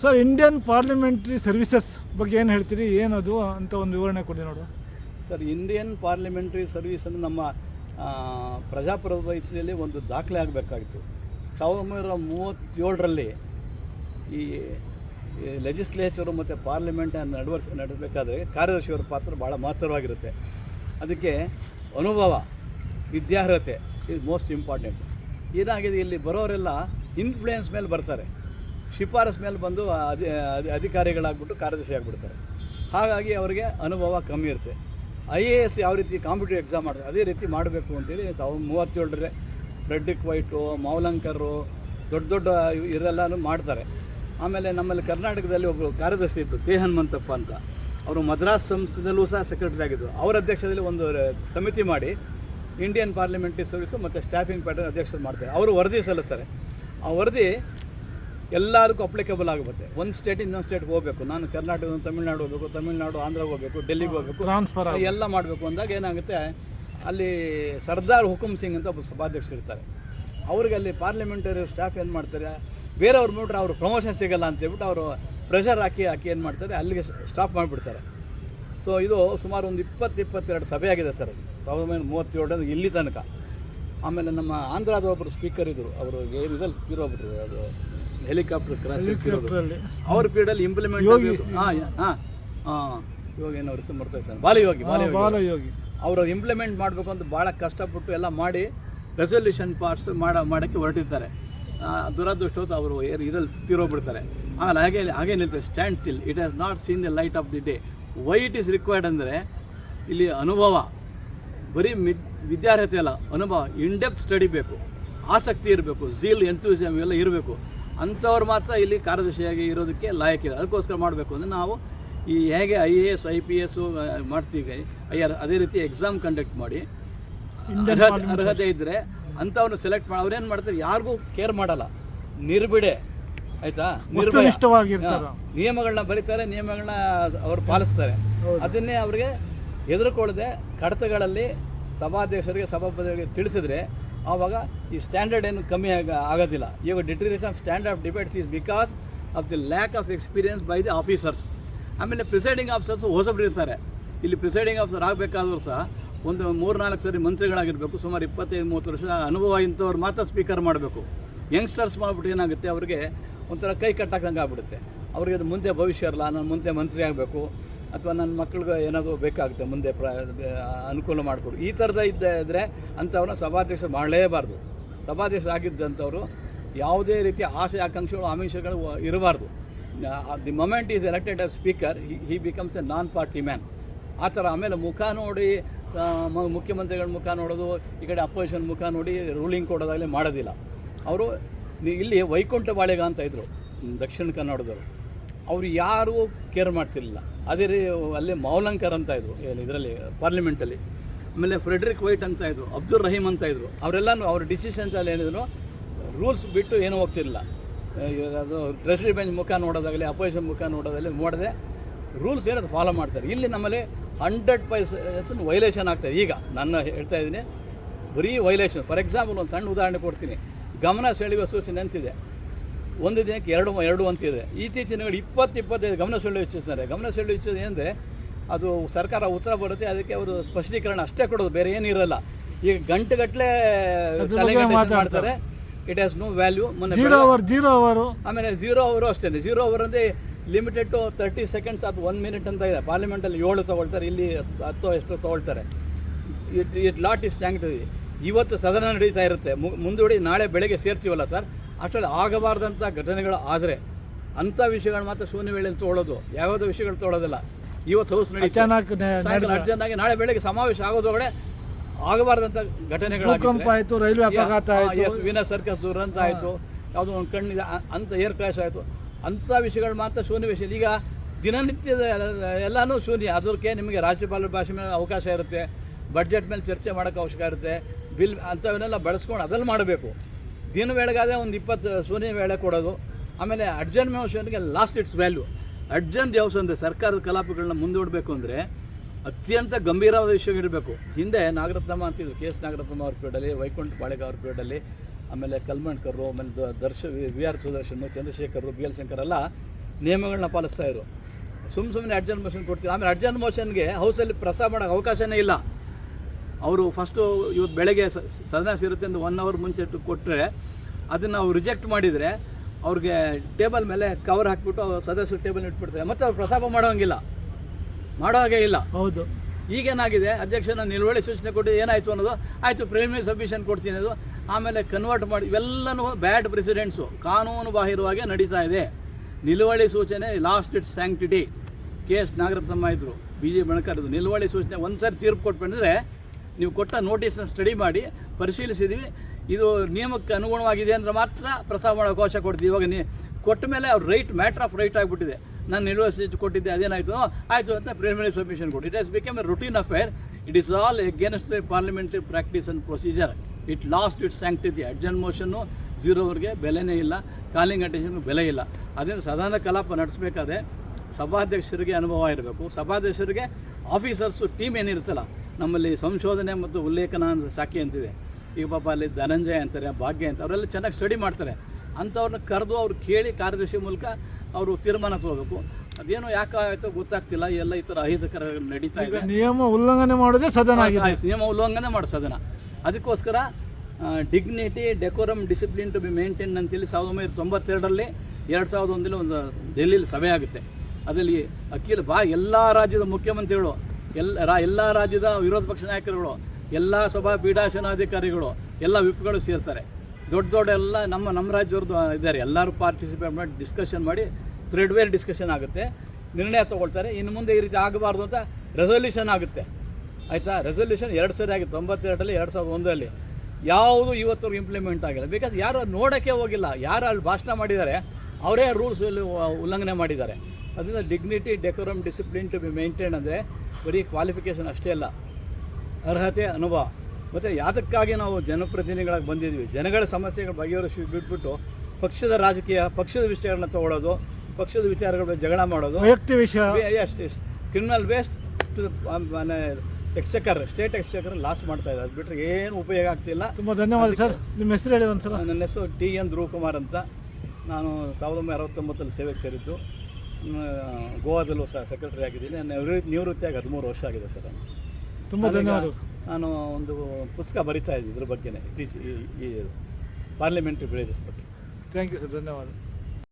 Sir Indian parliamentary services ಬಗ್ಗೆ ಏನು ಹೇಳ್ತೀರಿ? ಏನದು ಅಂತ ಒಂದು ವಿವರಣೆ ಕೊಡಿ ನೋಡುವ. ಸರ್ ಇಂಡಿಯನ್ ಪಾರ್ಲಿಮೆಂಟ್ರಿ ಸರ್ವಿಸನ್ನು ನಮ್ಮ ಪ್ರಜಾಪ್ರಭುತ್ವದಲ್ಲಿ ಒಂದು ದಾಖಲೆ ಆಗಬೇಕಾಗಿತ್ತು. ಸಾವಿರದ ಒಂಬೈನೂರ ಮೂವತ್ತೇಳರಲ್ಲಿ ಈ ಲೆಜಿಸ್ಲೇಚರು ಮತ್ತು ಪಾರ್ಲಿಮೆಂಟ್ ನಡವರ್ಸ್ ನಡೆಸಬೇಕಾದ್ರೆ ಕಾರ್ಯದರ್ಶಿಯವರ ಪಾತ್ರ ಭಾಳ ಮಹತ್ತರವಾಗಿರುತ್ತೆ. ಅದಕ್ಕೆ ಅನುಭವ, ವಿದ್ಯಾರ್ಹತೆ ಇಸ್ ಮೋಸ್ಟ್ ಇಂಪಾರ್ಟೆಂಟ್ ಏನಾಗಿದೆ, ಇಲ್ಲಿ ಬರೋರೆಲ್ಲ ಇನ್ಫ್ಲೂಯೆನ್ಸ್ ಮೇಲೆ ಬರ್ತಾರೆ. ಶಿಫಾರಸ್ ಮೇಲೆ ಬಂದು ಅದೇ ಅಧಿ- ಅಧಿಕಾರಿಗಳಾಗ್ಬಿಟ್ಟು ಕಾರ್ಯದರ್ಶಿ ಆಗಿಬಿಡ್ತಾರೆ ಹಾಗಾಗಿ ಅವರಿಗೆ ಅನುಭವ ಕಮ್ಮಿ ಇರುತ್ತೆ. ಐ ಎ ಎಸ್ ಯಾವ ರೀತಿ ಕಾಂಪಿಟೇಟಿವ್ ಎಕ್ಸಾಮ್ ಮಾಡ್ತಾರೆ, ಅದೇ ರೀತಿ ಮಾಡಬೇಕು ಅಂತೇಳಿ ಸಾವಿರದ ಮೂವತ್ತೇಳರೇ ಫ್ರೆಡ್ರಿಕ್ ವೈಟು, ಮೌಲಂಕರು, ದೊಡ್ಡ ದೊಡ್ಡ ಇವರೆಲ್ಲನೂ ಮಾಡ್ತಾರೆ. ಆಮೇಲೆ ನಮ್ಮಲ್ಲಿ ಕರ್ನಾಟಕದಲ್ಲಿ ಒಬ್ಬರು ಕಾರ್ಯದರ್ಶಿ ಇತ್ತು ತೆ ಹನುಮಂತಪ್ಪ ಅಂತ. ಅವರು ಮದ್ರಾಸ್ ಸಂಸ್ಥೆದಲ್ಲೂ ಸಹ ಸೆಕ್ರೆಟರಿ ಆಗಿದ್ದರು. ಅವರ ಅಧ್ಯಕ್ಷದಲ್ಲಿ ಒಂದು ಸಮಿತಿ ಮಾಡಿ ಇಂಡಿಯನ್ ಪಾರ್ಲಿಮೆಂಟ್ರಿ ಸರ್ವಿಸು ಮತ್ತು ಸ್ಟಾಫಿಂಗ್ ಪ್ಯಾಟರ್ನ್ ಅಧ್ಯಕ್ಷರು ಮಾಡ್ತಾರೆ. ಅವರು ವರದಿ ಸಲ್ಲಿಸ್ತಾರೆ. ಆ ವರದಿ ಎಲ್ಲರಿಗೂ ಅಪ್ಲಿಕೇಬಲ್ ಆಗುತ್ತೆ. ಒಂದು ಸ್ಟೇಟಿಂದ ಇನ್ನೊಂದು ಸ್ಟೇಟ್ಗೆ ಹೋಗಬೇಕು. ನಾನು ಕರ್ನಾಟಕದಿಂದ ತಮಿಳ್ನಾಡು ಹೋಗಬೇಕು ತಮಿಳ್ನಾಡು ಆಂಧ್ರ ಹೋಗಬೇಕು ಡೆಲ್ಲಿಗೆ ಹೋಗಬೇಕು. ಟ್ರಾನ್ಸ್ಫರ್ ಎಲ್ಲ ಮಾಡಬೇಕು ಅಂದಾಗ ಏನಾಗುತ್ತೆ ಅಲ್ಲಿ ಸರ್ದಾರ್ ಹುಕುಮ್ ಸಿಂಗ್ ಅಂತ ಒಬ್ಬ ಸಭಾಧ್ಯಕ್ಷರು ಇರ್ತಾರೆ. ಅವ್ರಿಗೆ ಅಲ್ಲಿ ಪಾರ್ಲಿಮೆಂಟರಿ ಸ್ಟಾಫ್ ಏನು ಮಾಡ್ತಾರೆ ಬೇರೆಯವ್ರು ನೋಡ್ರೆ ಅವರು ಪ್ರಮೋಷನ್ ಸಿಗಲ್ಲ ಅಂತ ಹೇಳ್ಬಿಟ್ಟು ಅವರು ಪ್ರೆಷರ್ ಹಾಕಿ ಹಾಕಿ ಏನು ಮಾಡ್ತಾರೆ ಅಲ್ಲಿಗೆ ಸ್ಟಾಪ್ ಮಾಡಿಬಿಡ್ತಾರೆ. ಸೊ ಇದು ಸುಮಾರು ಒಂದು ಇಪ್ಪತ್ತು ಇಪ್ಪತ್ತೆರಡು ಸಭೆ ಆಗಿದೆ ಸರ್. ಸಾವಿರದ ಒಂಬೈನೂರ ಮೂವತ್ತೇಳರಿಂದ ಇಲ್ಲಿ ತನಕ. ಆಮೇಲೆ ನಮ್ಮ ಆಂಧ್ರದ ಒಬ್ಬರು ಸ್ಪೀಕರ್ ಇದ್ದರು ಅವರು ಏನಿದೆ ತೀರೋಗ್ಬಿಟ್ಟಿದೆ ಅದು ಹೆಲಿಕಾಪ್ಟರ್ ಹೆಲಿಕಾಪ್ಟರಲ್ಲಿ ಅವ್ರ ಪೀರಿಯಡಲ್ಲಿ ಇಂಪ್ಲಿಮೆಂಟ್ ಯೋಗಿ. ಹಾಂ ಹಾಂ. ಇವಾಗ ಏನೋ ಹೆಸರು ಮಾಡ್ತಾ ಬಾಲಯೋಗಿ ಬಾಲಯೋಗಿ ಅವರು ಇಂಪ್ಲಿಮೆಂಟ್ ಮಾಡಬೇಕು ಅಂತ ಭಾಳ ಕಷ್ಟಪಟ್ಟು ಎಲ್ಲ ಮಾಡಿ ರೆಸೊಲ್ಯೂಷನ್ ಪಾಸ್ ಮಾಡ ಮಾಡೋಕ್ಕೆ ಹೊರಟಿರ್ತಾರೆ. ದುರದೃಷ್ಟವತ್ತು ಅವರು ಏನು ಇದರಲ್ಲಿ ತೀರೋಗ್ಬಿಡ್ತಾರೆ ಆಮೇಲೆ ಹಾಗೆ ಹಾಗೆ ನಿಲ್ತಾರೆ stand till it has not seen the light of the day why it is required ಅಂದರೆ ಇಲ್ಲಿ ಅನುಭವ. ಬರೀ ಮಿದ್ ವಿದ್ಯಾರ್ಹತೆ ಅಲ್ಲ ಅನುಭವ. ಇನ್ಡೆಪ್ ಸ್ಟಡಿ ಬೇಕು. ಆಸಕ್ತಿ ಇರಬೇಕು. ಝೀಲ್ ಎಂತೂಸಿಯಮ್ ಎಲ್ಲ ಇರಬೇಕು. ಅಂಥವ್ರು ಮಾತ್ರ ಇಲ್ಲಿ ಕಾರ್ಯದರ್ಶಿಯಾಗಿ ಇರೋದಕ್ಕೆ ಲಾಯಕ್ಕಿದೆ ಅದಕ್ಕೋಸ್ಕರ ಮಾಡಬೇಕು ಅಂದರೆ ನಾವು ಈ ಹೇಗೆ I A S I P S ಮಾಡ್ತೀವಿ. ಐ ಆರ್ ಅದೇ ರೀತಿ ಎಕ್ಸಾಮ್ ಕಂಡಕ್ಟ್ ಮಾಡಿ. ಅರ್ಹತೆ ಇದ್ದರೆ ಅಂಥವ್ರನ್ನ ಸೆಲೆಕ್ಟ್ ಮಾಡಿ ಅವ್ರೇನು ಮಾಡ್ತಾರೆ? ಯಾರಿಗೂ ಕೇರ್ ಮಾಡಲ್ಲ. ನಿರ್ಬಿಡೆ. ಆಯ್ತಾ? ನಿಯಮಗಳನ್ನ ಬರೀತಾರೆ ನಿಯಮಗಳನ್ನ ಅವ್ರು ಪಾಲಿಸ್ತಾರೆ. ಅದನ್ನೇ ಅವ್ರಿಗೆ ಹೆದರ್ಕೊಳ್ಳದೆ ಕಡತಗಳಲ್ಲಿ ಸಭಾಧ್ಯಕ್ಷರಿಗೆ ಸಭಾಪತಿಗಳಿಗೆ ತಿಳಿಸಿದ್ರೆ ಆವಾಗ ಈ ಸ್ಟ್ಯಾಂಡರ್ಡ್ ಏನು ಕಮ್ಮಿ ಆಗ ಆಗೋದಿಲ್ಲ. ಇವಾಗ deterioration of standard of debates is because of the lack of experience by the officers ಆಮೇಲೆ ಪ್ರಿಸೈಡಿಂಗ್ ಆಫೀಸರ್ಸ್ ಹೊಸಬ್ರು ಇರ್ತಾರೆ. ಇಲ್ಲಿ ಪ್ರಿಸೈಡಿಂಗ್ ಆಫೀಸರ್ ಆಗಬೇಕಾದ್ರೂ ಸಹ ಒಂದು ಮೂರು ನಾಲ್ಕು ಸರಿ ಮಂತ್ರಿಗಳಾಗಿರಬೇಕು. ಸುಮಾರು ಇಪ್ಪತ್ತೈದು, ಮೂವತ್ತು ವರ್ಷ ಅನುಭವ ಇಂಥವ್ರು ಮಾತ್ರ ಸ್ಪೀಕರ್ ಮಾಡಬೇಕು. ಯಂಗ್ಸ್ಟರ್ಸ್ ಮಾಡಿಬಿಟ್ಟು ಏನಾಗುತ್ತೆ? ಅವ್ರಿಗೆ ಒಂಥರ ಕೈ ಕಟ್ಟಾಕಂಗೆ ಆಗ್ಬಿಡುತ್ತೆ. ಅವ್ರಿಗೆ ಅದು ಮುಂದೆ ಭವಿಷ್ಯ ಇರಲ್ಲ, ನಾನು ಮುಂದೆ ಮಂತ್ರಿ ಆಗಬೇಕು. ಅಥವಾ ನನ್ನ ಮಕ್ಳಿಗೆ ಏನಾದರೂ ಬೇಕಾಗುತ್ತೆ ಮುಂದೆ ಪ್ರ ಅನುಕೂಲ ಮಾಡಿಕೊಡು. ಈ ಥರದ ಇದ್ದೇ ಇದ್ದರೆ ಅಂಥವ್ರನ್ನ ಸಭಾಧ್ಯಕ್ಷ ಮಾಡಲೇಬಾರ್ದು. ಸಭಾಧ್ಯಕ್ಷ ಆಗಿದ್ದಂಥವ್ರು ಯಾವುದೇ ರೀತಿಯ ಆಸೆ, ಆಕಾಂಕ್ಷೆಗಳು, ಆಮಿಷಗಳು ಇರಬಾರ್ದು. The moment is elected as speaker, he becomes a non party man. ಆ ಥರ ಆಮೇಲೆ ಮುಖ ನೋಡಿ ಮುಖ್ಯಮಂತ್ರಿಗಳ ಮುಖ ನೋಡೋದು, ಈ ಕಡೆ ಅಪೋಸಿಷನ್ ಮುಖ ನೋಡಿ ರೂಲಿಂಗ್ ಕೊಡೋದಾಗಲಿ ಮಾಡೋದಿಲ್ಲ. ಅವರು ಇಲ್ಲಿ ವೈಕುಂಠ ಬಾಳೆಗ ಅಂತ ಇದ್ದರು ದಕ್ಷಿಣ ಕನ್ನಡದವರು. ಅವರು ಯಾರೂ ಕೇರ್ ಮಾಡ್ತಿರ್ಲಿಲ್ಲ. ಅದೇ ರೀ, ಅಲ್ಲಿ ಮೌಲಂಕರ್ ಅಂತ ಇದ್ರು, ಏನು ಇದರಲ್ಲಿ, ಪಾರ್ಲಿಮೆಂಟಲ್ಲಿ. ಆಮೇಲೆ ಫ್ರೆಡ್ರಿಕ್ ವೈಟ್ ಅಂತ ಇದ್ರು, ಅಬ್ದುಲ್ ರಹೀಮ್ ಅಂತ ಇದ್ರು. ಅವರೆಲ್ಲನೂ ಅವ್ರ ಡಿಸಿಷನ್ಸ್ ಅಲ್ಲಿ ಏನಿದ್ರು ರೂಲ್ಸ್ ಬಿಟ್ಟು ಏನೂ ಹೋಗ್ತಿರಲಿಲ್ಲ. ಅದು ಟ್ರೆಷರಿ ಬೆಂಚ್ ಮುಖ ನೋಡೋದಾಗಲಿ ಅಪೋಸಿಷನ್ ಮುಖ ನೋಡೋದಾಗಲಿ ನೋಡದೆ ರೂಲ್ಸ್ ಏನದು ಫಾಲೋ ಮಾಡ್ತಾರೆ. ಇಲ್ಲಿ ನಮ್ಮಲ್ಲಿ ಹಂಡ್ರೆಡ್ ಪರ್ಸೆಂಟ್ ವೈಲೇಷನ್ ಆಗ್ತದೆ ಈಗ ನನ್ನ ಹೇಳ್ತಾ ಇದ್ದೀನಿ, ಬರೀ ವೈಲೇಷನ್ ಫಾರ್ ಎಕ್ಸಾಂಪಲ್ ಒಂದು ಸಣ್ಣ ಉದಾಹರಣೆ ಕೊಡ್ತೀನಿ. ಗಮನ ಸೆಳೆಯುವ ಸೂಚನೆ ಅಂತಿದೆ. ಒಂದು ದಿನಕ್ಕೆ ಎರಡು ಎರಡು ಅಂತಿದೆ ಇತ್ತೀಚಿನ ದಿನಗಳು ಇಪ್ಪತ್ತು ಇಪ್ಪತ್ತೈದು ಗಮನ ಸೆಳೆ ಹೆಚ್ಚಿಸ್ತಾರೆ. ಗಮನ ಸೆಳೆ ಸೂಚನೆ ಅಂದರೆ ಅದು ಸರ್ಕಾರ ಉತ್ತರ ಬರುತ್ತೆ ಅದಕ್ಕೆ ಅವರು ಸ್ಪಷ್ಟೀಕರಣ ಅಷ್ಟೇ ಕೊಡೋದು ಬೇರೆ ಏನಿರಲ್ಲ ಈಗ ಗಂಟೆಗಟ್ಟಲೆ ಮಾಡ್ತಾರೆ. ಇಟ್ ಹ್ಯಾಸ್ ನೋ ವ್ಯಾಲ್ಯೂ ಮೊನ್ನೆ ಜೀರೋ ಅವರ್ ಜೀರೋ ಅವರು ಆಮೇಲೆ ಜೀರೋ ಅವರು ಅಷ್ಟೇ. ಝೀರೋ ಅವರ್ ಅಂದರೆ ಲಿಮಿಟೆಡ್ ಟು ತರ್ಟಿ ಸೆಕೆಂಡ್ಸ್ ಅಥವಾ ಒನ್ ಮಿನಿಟ್ ಅಂತ ಇದೆ. ಪಾರ್ಲಿಮೆಂಟಲ್ಲಿ ಏಳು ತೊಗೊಳ್ತಾರೆ ಇಲ್ಲಿ ಹತ್ತೋ ಎಷ್ಟೋ ತೊಗೊಳ್ತಾರೆ. It it lost its sanctity ಇವತ್ತು ಸದನ ನಡೀತಾ ಇರುತ್ತೆ. ಮುಂದೂಡಿ ನಾಳೆ ಬೆಳಗ್ಗೆ ಸೇರ್ತೀವಲ್ಲ ಸರ್? ಅಷ್ಟರಲ್ಲಿ ಆಗಬಾರ್ದಂಥ ಘಟನೆಗಳು ಆದರೆ ಅಂಥ ವಿಷಯಗಳು ಮಾತ್ರ ಶೂನ್ಯ ವೇಳೆಯಲ್ಲಿ ತೊಗೊಳ್ಳೋದು ಯಾವುದೋ ವಿಷಯಗಳು ತೊಗೊಳ್ಳೋದಿಲ್ಲ ಇವತ್ತು ಹೌಸ್ ನಡೀತು. ಚೆನ್ನಾಗಿ ನೆ- ಸಾಯಂಕಾಲ ಅರ್ಜೆಂಟ್ ಆಗಿ ನಾಳೆ ಬೆಳಗ್ಗೆ ಸಮಾವೇಶ ಆಗೋದೊಳಗಡೆ ಆಗಬಾರ್ದಂಥ ಘಟನೆಗಳು ಭೂಕಂಪ ಆಯಿತು ರೈಲ್ವೆ ಅಪಘಾತ ಆಯಿತು. ವಿನ ಸರ್ಕಸ್ ದುರಂತ ಆಯಿತು. ಯಾವುದೋ ಒಂದು ಕಣ್ಣಿದೆ ಅಂಥ ಅಂತ ಏರ್ ಕ್ರ್ಯಾಶ್ ಆಯಿತು. ಅಂಥ ವಿಷಯಗಳು ಮಾತ್ರ ಶೂನ್ಯ ವಿಷಯ. ಈಗ ದಿನನಿತ್ಯದ ಎಲ್ಲ- ಎಲ್ಲನೂ ಶೂನ್ಯ. ಅದಕ್ಕೆ ನಿಮಗೆ ರಾಜ್ಯಪಾಲರ ಭಾಷೆ ಮೇಲೆ ಅವಕಾಶ ಇರುತ್ತೆ. ಬಡ್ಜೆಟ್ ಮೇಲೆ ಚರ್ಚೆ ಮಾಡೋಕ್ಕೆ ಅವಶ್ಯಕ ಇರುತ್ತೆ. ಬಿಲ್ ಅಂಥವನ್ನೆಲ್ಲ ಬಳಸ್ಕೊಂಡು ಅದಲ್ಲಿ ಮಾಡಬೇಕು. ದಿನ ವೇಳೆಗಾದರೆ ಒಂದು ಇಪ್ಪತ್ತು ಸೂರ್ಯ ವೇಳೆ ಕೊಡೋದು. ಆಮೇಲೆ ಅರ್ಜೆಂಟ್ ಮೋಷನ್ಗೆ ಲಾಸ್ಟ್ ಇಟ್ಸ್ ವ್ಯಾಲ್ಯೂ ಅರ್ಜೆಂಟ್ ಯಾವ್ಸ್ ಅಂದರೆ ಸರ್ಕಾರದ ಕಲಾಪಗಳನ್ನ ಮುಂದೂಡಬೇಕು ಅಂದರೆ ಅತ್ಯಂತ ಗಂಭೀರವಾದ ವಿಷಯಗಳಿರಬೇಕು ಹಿಂದೆ ನಾಗರತ್ನಮ್ಮ ಅಂತಿದ್ರು, ಕೆ ಎಸ್ ನಾಗರತ್ನಮ್ಮ ಅವ್ರ ಪೀರಿಯಡಲ್ಲಿ ವೈಕುಂಠ ಬಾಳೆಗ ಅವ್ರ ಪೀರಿಯಡಲ್ಲಿ ಆಮೇಲೆ ಕಲ್ಮಣ್ಕರು ಆಮೇಲೆ ದರ್ಶ, V R Sudarshan Chandrashekhar B L Shankar ಎಲ್ಲ ನಿಯಮಗಳನ್ನ ಪಾಲಿಸ್ತಾ ಇದ್ರು. ಸುಮ್ಮ ಸುಮ್ಮನೆ ಅರ್ಜೆಂಟ್ ಮೋಷನ್ ಕೊಡ್ತೀವಿ ಆಮೇಲೆ ಅರ್ಜೆಂಟ್ ಮೋಷನ್ಗೆ ಹೌಸಲ್ಲಿ ಪ್ರಸ್ತಾವ ಮಾಡೋಕೆ ಅವಕಾಶನೇ ಇಲ್ಲ. ಅವರು ಫಸ್ಟು ಇವತ್ತು ಬೆಳಗ್ಗೆ ಸ- ಸದನ ಸೇರುತ್ತೆ ಅಂತ ಒನ್ ಅವರ್ ಮುಂಚೆ ಇಟ್ಟು ಕೊಟ್ಟರೆ ಅದನ್ನು ಅವ್ರು ರಿಜೆಕ್ಟ್ ಮಾಡಿದರೆ ಅವ್ರಿಗೆ ಟೇಬಲ್ ಮೇಲೆ ಕವರ್ ಹಾಕಿಬಿಟ್ಟು ಅವ್ರು ಸದಸ್ಯರು ಟೇಬಲ್ ಇಟ್ಬಿಡ್ತಾರೆ. ಮತ್ತು ಅವ್ರು ಪ್ರಸ್ತಾಪ ಮಾಡೋಂಗಿಲ್ಲ. ಮಾಡೋ ಹಾಗೆ ಇಲ್ಲ. ಹೌದು. ಈಗೇನಾಗಿದೆ? ಅಧ್ಯಕ್ಷನ ನಿಲುವಳಿ ಸೂಚನೆ ಕೊಟ್ಟು ಏನಾಯಿತು ಅನ್ನೋದು? ಆಯಿತು ಪ್ರಿಲಿಮಿನರಿ ಸಬ್ಮಿಷನ್ ಕೊಡ್ತೀನಿ ಅದು. ಆಮೇಲೆ ಕನ್ವರ್ಟ್ ಮಾಡಿ ಇವೆಲ್ಲನೂ ಬ್ಯಾಡ್ ಪ್ರೆಸಿಡೆಂಟ್ಸು ಕಾನೂನು ಬಾಹಿರವಾಗಿ ನಡೀತಾ ಇದೆ. ನಿಲುವಳಿ ಸೂಚನೆ lost its sanctity K S Nagarathnamma ಇದ್ದರು ಬಿ ಜೆ ಬಣಕರದು ನಿಲುವಳಿ ಸೂಚನೆ ಒಂದು ಸರಿ ತೀರ್ಪು ಕೊಟ್ಬಿಟ್ಟಿದ್ರೆ ನೀವು ಕೊಟ್ಟ ನೋಟಿಸ್ನ ಸ್ಟಡಿ ಮಾಡಿ, ಪರಿಶೀಲಿಸಿದ್ವಿ. ಇದು ನಿಯಮಕ್ಕೆ ಅನುಗುಣವಾಗಿದೆ ಅಂದರೆ ಮಾತ್ರ ಪ್ರಸಾರ ಮಾಡೋ ಅವಕಾಶ ಕೊಡ್ತೀವಿ. ಇವಾಗ ನೀ ಕೊಟ್ಟ ಮೇಲೆ ಅವ್ರ ರೈಟ್ ಮ್ಯಾಟ್ರ್ ಆಫ್ ರೈಟ್ ಆಗಿಬಿಟ್ಟಿದೆ. ನಾನು ಯೂನಿವರ್ಸಿಟಿ ಕೊಟ್ಟಿದ್ದೆ, ಅದೇನಾಯಿತು? ಆಯಿತು ಅಂತ ಪ್ರಿಲಿಮಿನರಿ ಸಬ್ಮಿಷನ್ ಕೊಟ್ಟು it has become a routine affair it is all against parliamentary practice and procedure it lost its sanctity adjourn motion ಝೀರೋವರೆಗೆ ಬೆಲೆನೇ ಇಲ್ಲ. ಕಾಲಿಂಗ್ ಅಟೆನ್ಷನ್ಗೆ ಬೆಲೆ ಇಲ್ಲ. ಅದರಿಂದ ಸದನ ಕಲಾಪ ನಡೆಸಬೇಕಾದ್ರೆ ಸಭಾಧ್ಯಕ್ಷರಿಗೆ ಅನುಭವ ಇರಬೇಕು. ಸಭಾಧ್ಯಕ್ಷರಿಗೆ ಆಫೀಸರ್ಸು ಟೀಮ್ ಏನಿರುತ್ತಲ್ಲ ನಮ್ಮಲ್ಲಿ ಸಂಶೋಧನೆ ಮತ್ತು ಉಲ್ಲೇಖನ ಶಾಖೆ ಅಂತಿದೆ. ಈಗ ಪಾಪ ಅಲ್ಲಿ ಧನಂಜಯ ಅಂತಾರೆ ಭಾಗ್ಯ ಅಂತ ಅವರೆಲ್ಲ ಚೆನ್ನಾಗಿ ಸ್ಟಡಿ ಮಾಡ್ತಾರೆ. ಅಂಥವ್ರನ್ನ ಕರೆದು ಅವ್ರು ಕೇಳಿ ಕಾರ್ಯದರ್ಶಿ ಮೂಲಕ ಅವರು ತೀರ್ಮಾನ ತಗೋಬೇಕು. ಅದೇನೋ ಆಯಿತು ಗೊತ್ತಾಗ್ತಿಲ್ಲ ಎಲ್ಲ ಈ ಥರ ಅಹಿತಕರ ನಡೀತಾ ಇದೆ. ನಿಯಮ ಉಲ್ಲಂಘನೆ ಮಾಡೋದೇ ಸದನ ಆಗಿದೆ. ನಿಯಮ ಉಲ್ಲಂಘನೆ ಮಾಡೋ ಸದನ. ಅದಕ್ಕೋಸ್ಕರ dignity decorum discipline to be maintain ಅಂತೇಳಿ ಸಾವಿರದ ಒಂಬೈನೂರ ತೊಂಬತ್ತೆರಡರಲ್ಲಿ ಎರಡು ಸಾವಿರದ ಒಂದಲ್ಲಿ ಒಂದು ಡೆಲ್ಲಿಲಿ ಸಭೆ ಆಗುತ್ತೆ. ಅದರಲ್ಲಿ ಅಖಿಲ ಬಾ ಎಲ್ಲ ರಾಜ್ಯದ ಮುಖ್ಯಮಂತ್ರಿಗಳು ಎಲ್ಲ ರಾ, ಎಲ್ಲ ರಾಜ್ಯದ ವಿರೋಧ ಪಕ್ಷ ನಾಯಕರುಗಳು, ಎಲ್ಲ ಸಭಾ ಪೀಠಾಸನಾಧಿಕಾರಿಗಳು, ಎಲ್ಲ ವಿಪ್ಗಳು ಸೇರ್ತಾರೆ. ದೊಡ್ಡ ದೊಡ್ಡ ಎಲ್ಲ ನಮ್ಮ ನಮ್ಮ ರಾಜ್ಯವ್ರದ್ದು ಇದ್ದಾರೆ ಎಲ್ಲರೂ ಪಾರ್ಟಿಸಿಪೇಟ್ ಮಾಡಿ ಡಿಸ್ಕಷನ್ ಮಾಡಿ ಥ್ರೆಡ್ ವೇರ್ ಡಿಸ್ಕಷನ್ ಆಗುತ್ತೆ. ನಿರ್ಣಯ ತೊಗೊಳ್ತಾರೆ. ಇನ್ನು ಮುಂದೆ ಈ ರೀತಿ ಆಗಬಾರ್ದು ಅಂತ ರೆಸೊಲ್ಯೂಷನ್ ಆಗುತ್ತೆ. ಆಯಿತಾ? ರೆಸೊಲ್ಯೂಷನ್ ಎರಡು ಸರಿ ಆಗಿತ್ತು ತೊಂಬತ್ತೆರಡರಲ್ಲಿ, ಎರಡು ಸಾವಿರದ ಒಂದರಲ್ಲಿ. ಯಾವುದು ಇವತ್ತವರೆಗೂ ಇಂಪ್ಲಿಮೆಂಟ್ ಆಗಿಲ್ಲ. ಬಿಕಾಸ್ ಯಾರು ನೋಡೋಕ್ಕೆ ಹೋಗಿಲ್ಲ. ಯಾರು ಅಲ್ಲಿ ಭಾಷಣ ಮಾಡಿದ್ದಾರೆ, ಅವರೇ ರೂಲ್ಸ್ ಉಲ್ಲಂಘನೆ ಮಾಡಿದ್ದಾರೆ. ಅದರಿಂದ dignity decorum discipline to be maintain ಅಂದರೆ ಬರೀ ಕ್ವಾಲಿಫಿಕೇಷನ್ ಅಷ್ಟೇ ಅಲ್ಲ. ಅರ್ಹತೆ ಅನುಭವ. ಮತ್ತು ಯಾತಕ್ಕಾಗಿ ನಾವು ಜನಪ್ರತಿನಿಧಿಗಳಾಗಿ ಬಂದಿದ್ವಿ? ಜನಗಳ ಸಮಸ್ಯೆಗಳ ಬಗೆಹರಿಸಿ ಬಿಟ್ಬಿಟ್ಟು ಪಕ್ಷದ ರಾಜಕೀಯ ಪಕ್ಷದ ವಿಷಯಗಳನ್ನ ತಗೊಳ್ಳೋದು ಪಕ್ಷದ ವಿಚಾರಗಳ ಜಗಳ ಮಾಡೋದು. ವ್ಯಕ್ತಿ ವಿಷಯ. S S criminal waste to ಮನೆ ಎಕ್ಸ್ಚಕರ್ ಸ್ಟೇಟ್ ಎಕ್ಸ್ಚಕರ್ ಲಾಸ್ ಮಾಡ್ತಾ ಇದೆ ಅದು ಬಿಟ್ಟರೆ ಏನು ಉಪಯೋಗ ಆಗ್ತಿಲ್ಲ. ತುಂಬ ಧನ್ಯವಾದ ಸರ್. ನಿಮ್ಮ ಹೆಸರು ಹೇಳಿ ಒಂದ್ಸಲ. ನನ್ನ ಹೆಸರು ಟಿ ಎನ್ ಧ್ರುವಕುಮಾರ್ ಅಂತ. ನಾನು ಸಾವಿರದ ಒಂಬೈನೂರ ಅರವತ್ತೊಂಬತ್ತಲ್ಲಿ ಸೇವೆಗೆ ಸೇರಿದ್ದು. ಗೋವಾದಲ್ಲೂ ಸಹ ಸೆಕ್ರೆಟರಿ ಆಗಿದ್ದೀನಿ. ನಾನು ನಿವೃ- ನಿವೃತ್ತಿಯಾಗಿ ಹದಿಮೂರು ವರ್ಷ ಆಗಿದೆ ಸರ್ ನಾನು. ತುಂಬ ಧನ್ಯವಾದಗಳು. ನಾನು ಒಂದು ಪುಸ್ತಕ ಬರಿತಾ ಇದ್ದೀನಿ ಇದ್ರ ಬಗ್ಗೆನೇ ಇತ್ತೀಚೆಗೆ ಈ ಈ ಪಾರ್ಲಿಮೆಂಟ್ರಿ ವಿಲೇಜಸ್ ಬಗ್ಗೆ ಥ್ಯಾಂಕ್ ಯು ಸರ್ ಧನ್ಯವಾದ.